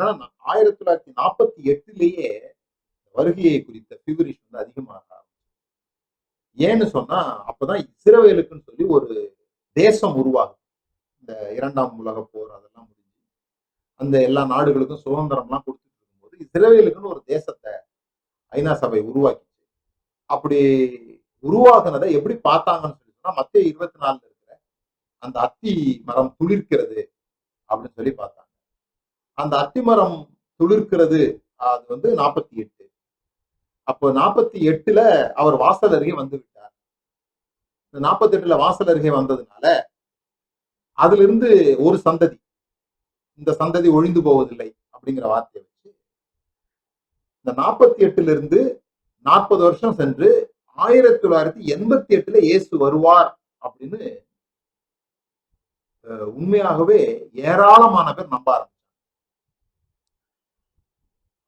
ஏன்னா ஆயிரத்தி தொள்ளாயிரத்தி நாற்பத்தி எட்டுலேயே வருகையை குறித்த ஃபிவரிஷ் வந்து அதிகமாக ஏன்னு சொன்னா அப்பதான் இஸ்ரவேலுக்குன்னு சொல்லி ஒரு தேசம் உருவாகும் இந்த இரண்டாம் உலக போர் அதெல்லாம் முடிஞ்சு. அந்த எல்லா நாடுகளுக்கும் சுதந்திரம்லாம் கொடுத்துட்டு இருக்கும்போது இஸ்ரேலுக்குன்னு ஒரு தேசத்தை ஐநா சபை உருவாக்கிச்சு. அப்படி உருவாகினதை எப்படி பார்த்தாங்கன்னு சொல்லி சொன்னா மத்திய இருபத்தி நாலுல இருக்கிற அந்த அத்தி மரம் துளிர்க்கிறது அப்படின்னு சொல்லி பார்த்தாங்க. அந்த அத்திமரம் துளிர்க்கிறது. அது வந்து நாற்பத்தி எட்டு. அப்போ நாற்பத்தி எட்டுல அவர் வாசல் அருகே வந்து விட்டார். இந்த நாற்பத்தி எட்டுல வாசல் அருகே வந்ததுனால அதுல இருந்து ஒரு சந்ததி இந்த சந்ததி ஒழிந்து போவதில்லை அப்படிங்கிற வார்த்தையை வச்சு இந்த நாற்பத்தி எட்டுல இருந்து நாற்பது வருஷம் சென்று ஆயிரத்தி தொள்ளாயிரத்தி எண்பத்தி எட்டுல இயேசு வருவார் அப்படின்னு உண்மையாகவே ஏராளமான பேர் நம்ப ஆரம்பிச்சு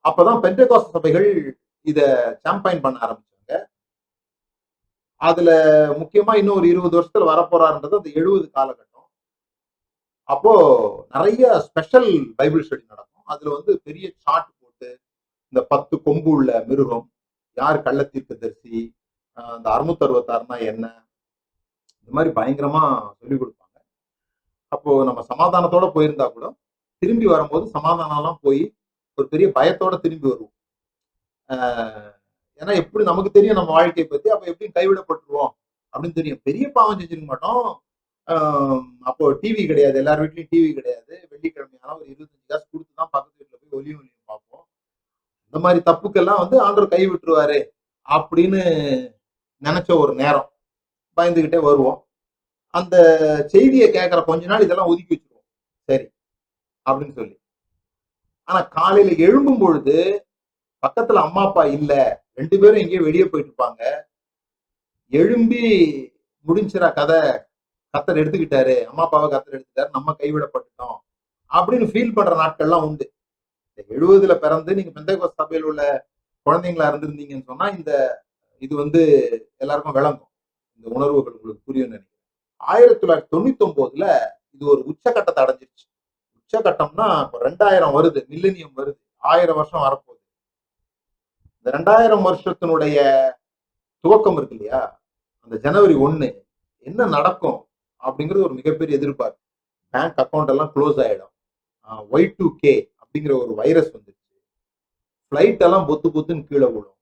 அப்பதான் பெண்டகாஸ்ட் சபைகள் இத சாம்பைன் பண்ண ஆரம்பிச்சாங்க. அதுல முக்கியமா இன்னும் ஒரு இருபது வருஷத்துல வரப்போறாருன்றது அந்த எழுபது காலகட்டம். அப்போ நிறைய ஸ்பெஷல் பைபிள் ஸ்டடி நடக்கும். அதுல வந்து பெரிய சார்ட் போட்டு இந்த பத்து கொம்பு உள்ள மிருகம் யார் கள்ளத்தீர்க்க தரிசி அந்த அறுநூத்தி என்ன? இந்த மாதிரி பயங்கரமா சொல்லி கொடுப்பாங்க. அப்போ நம்ம சமாதானத்தோட போயிருந்தா கூட திரும்பி வரும்போது சமாதானம்லாம் போய் ஒரு பெரிய பயத்தோட திரும்பி வருவோம். ஏன்னா எப்படி நமக்கு தெரியும் நம்ம வாழ்க்கையை பத்தி அப்ப எப்படி கைவிடப்பட்டுருவோம் அப்படின்னு தெரியும். பெரிய பாவம் செஞ்சிருக்க மாட்டோம். அப்போ டிவி கிடையாது. எல்லார் வீட்லயும் டிவி கிடையாது. வெள்ளிக்கிழமையான ஒரு இருபத்தஞ்சு காசு கொடுத்து தான் பக்கத்து வீட்டுல போய் ஒலியும் ஒலியும் பார்ப்போம். இந்த மாதிரி தப்புக்கெல்லாம் வந்து ஆண்டவர் கை விட்டுருவாரு அப்படின்னு நினைச்ச ஒரு நேரம். பயந்துகிட்டே வருவோம். அந்த செய்தியை கேட்கிற கொஞ்ச நாள் இதெல்லாம் ஒதுக்கி வச்சிருவோம். சரி அப்படின்னு சொல்லி. ஆனா காலையில எழும்பும் பொழுது பக்கத்துல அம்மா அப்பா இல்ல. ரெண்டு பேரும் எங்கேயோ வெளியே போயிட்டு இருப்பாங்க எழும்பி முடிஞ்சிரா கதை கத்தர் எடுத்துக்கிட்டாரு. அம்மா அப்பாவை கத்தர் எடுத்துட்டாரு நம்ம கைவிடப்பட்டுட்டோம். அப்படின்னு ஃபீல் பண்ற நாட்கள்லாம் உண்டு. இந்த எழுபதுல பிறந்து நீங்க பெந்தகோஸ் சபையில் உள்ள குழந்தைங்களா இருந்திருந்தீங்கன்னு சொன்னா இந்த இது வந்து எல்லாருக்கும் விளங்கும். இந்த உணர்வுகள் உங்களுக்கு புரியும் நினைக்கிறேன். ஆயிரத்தி தொள்ளாயிரத்தி தொண்ணூத்தி ஒன்பதுல இது ஒரு உச்சக்கட்டத்தை அடைஞ்சிருச்சு. உச்சகட்டம்னா இப்போ ரெண்டாயிரம் வருது மில்லினியம் வருது. ஆயிரம் வருஷம் வரப்போகுது. இந்த ரெண்டாயிரம் வருஷத்தினுடைய துவக்கம் இருக்கு இல்லையா? அந்த ஜனவரி ஒன்று என்ன நடக்கும் அப்படிங்கிறது ஒரு மிகப்பெரிய எதிர்பார்ப்பு. பேங்க் அக்கௌண்ட் எல்லாம் க்ளோஸ் ஆயிடும். ஒய் டூ கே அப்படிங்கிற ஒரு வைரஸ் வந்துருச்சு. ஃப்ளைட் எல்லாம் பொத்து பொத்துன்னு கீழே விழும்.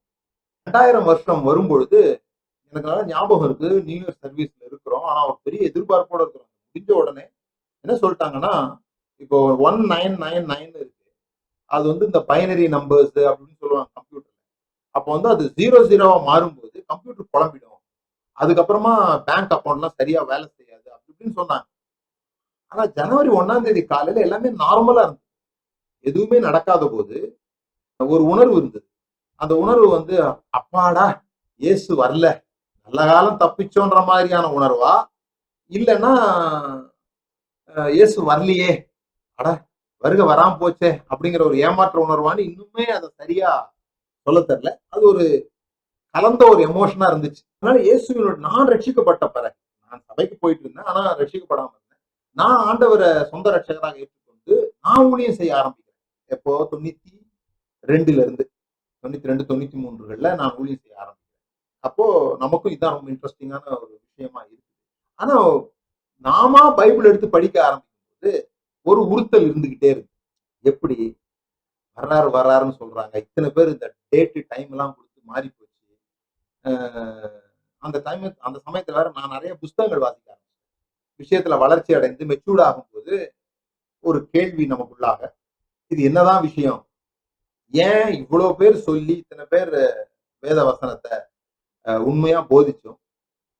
ரெண்டாயிரம் வருஷம் வரும்பொழுது எனக்கு நல்லா ஞாபகம் இருக்கு. நியூ இயர் சர்வீஸ்ல இருக்கிறோம். ஆனா ஒரு பெரிய எதிர்பார்ப்போட இருக்கிறோம். முடிஞ்ச உடனே என்ன சொல்லிட்டாங்கன்னா இப்போ ஒன் நைன் நைன் நைன் இருக்கு. அது வந்து இந்த பைனரி நம்பர்ஸ் அப்படின்னு சொல்லுவாங்க கம்ப்யூட்டர்ல அப்போ வந்து அது ஜீரோ ஜீரோவா மாறும்போது கம்ப்யூட்டர் குழம்பிடும் அதுக்கப்புறமா பேங்க் அக்கௌண்ட்லாம் சரியா வேலை செய்யாது அப்படி இப்படின்னு சொன்னாங்க. ஆனா ஜனவரி ஒன்னாம் தேதி காலையில எல்லாமே நார்மலா இருந்தது. எதுவுமே நடக்காத போது ஒரு உணர்வு இருந்தது. அந்த உணர்வு வந்து அப்பாடா இயேசு வரல. நல்ல காலம் தப்பிச்சோன்ற மாதிரியான உணர்வா? இல்லைன்னா இயேசு வரலையே. அட வருக வராம போச்சே அப்படிங்கிற ஒரு ஏமாற்ற உணர்வான்னு இன்னுமே அதை சரியா சொல்ல தெரில அது ஒரு கலந்த ஒரு எமோஷனா இருந்துச்சு. அதனால இயேசுவினோட நான் ரட்சிக்கப்பட்ட பிறகு நான் சபைக்கு போயிட்டு இருந்தேன் ஆனா ரட்சிக்கப்படாம இருந்தேன். நான் ஆண்டவரை சொந்த ரட்சகராக ஏற்றுக்கொண்டு நான் ஊழியம் செய்ய ஆரம்பிக்கிறேன். எப்போ? தொண்ணூத்தி ரெண்டுல இருந்து தொண்ணூத்தி ரெண்டு தொண்ணூத்தி மூன்றுகள்ல நான் ஊழியம் செய்ய ஆரம்பிக்கிறேன். அப்போ நமக்கும் இதுதான் ரொம்ப இன்ட்ரெஸ்டிங்கான ஒரு விஷயமா இருக்கு ஆனா நாமா பைபிள் எடுத்து படிக்க ஆரம்பிக்கும் ஒரு உறுத்தல் இருந்துகிட்டே இருக்கு. எப்படி? வர்றாரு வர்றாருன்னு சொல்றாங்க. இத்தனை பேர் இந்த டேட்டு டைம் எல்லாம் கொடுத்து மாறி போச்சு. அந்த டைம் அந்த சமயத்துல வேற நான் நிறைய புஸ்தகங்கள் வாசிக்க ஆரம்பிச்சேன். விஷயத்துல வளர்ச்சி அடைந்து மெச்சூர்ட் ஆகும்போது ஒரு கேள்வி நமக்குள்ளாக இது என்னதான் விஷயம்? ஏன் இவ்வளவு பேர் சொல்லி இத்தனை பேர் வேத வசனத்தை அஹ், உண்மையா போதிச்சோம்?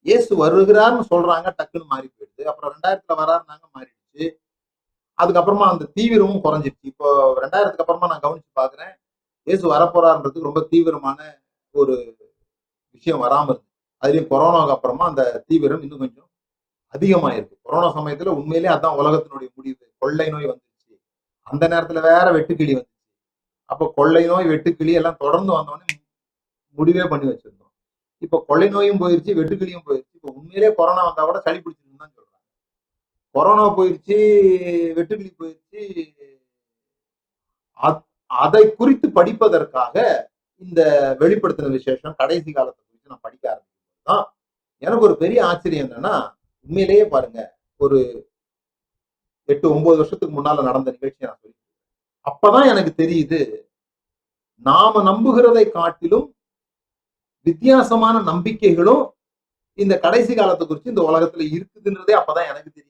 இயேசு வருகிறார்னு சொல்றாங்க டக்குன்னு மாறி போயிடுது. அப்புறம் ரெண்டாயிரத்துல வராருனாங்க மாறிடுச்சு. அதுக்கப்புறமா அந்த தீவிரமும் குறைஞ்சிருச்சு. இப்போ ரெண்டாயிரத்துக்கு அப்புறமா நான் கவனிச்சு பாக்குறேன் இயேசு வரப்போறான்றதுக்கு ரொம்ப தீவிரமான ஒரு விஷயம் வராம இருக்கு அதுலயும் கொரோனாவுக்கு அப்புறமா அந்த தீவிரம் இன்னும் கொஞ்சம் அதிகமாயிருக்கு. கொரோனா சமயத்துல உண்மையிலேயே அதான் உலகத்தினுடைய முடிவு. கொள்ளை நோய் வந்துருச்சு. அந்த நேரத்துல வேற வெட்டுக்கிளி வந்துச்சு. அப்போ கொள்ளை நோய் வெட்டுக்கிளி எல்லாம் தொடர்ந்து வந்தோடனே முடிவே பண்ணி வச்சிருந்தோம். இப்போ கொள்ளை நோயும் போயிருச்சு வெட்டுக்கிளியும் போயிருச்சு. இப்போ உண்மையிலேயே கொரோனா வந்தா கூட சளி பிடிச்சி கொரோனா போயிருச்சு வெட்டுக்கிளி போயிருச்சு. அதை குறித்து படிப்பதற்காக இந்த வெளிப்படுத்தின விசேஷம் கடைசி காலத்தை குறித்து நான் படிக்க ஆரம்பிக்கும் தான் எனக்கு ஒரு பெரிய ஆச்சரியம் என்னன்னா உண்மையிலேயே பாருங்க ஒரு எட்டு ஒன்பது வருஷத்துக்கு முன்னால நடந்த நிகழ்ச்சி நான் சொல்லி அப்பதான் எனக்கு தெரியுது நாம நம்புகிறதை காட்டிலும் வித்தியாசமான நம்பிக்கைகளும் இந்த கடைசி காலத்தை குறித்து இந்த உலகத்துல இருக்குதுன்றதே அப்பதான் எனக்கு தெரியும்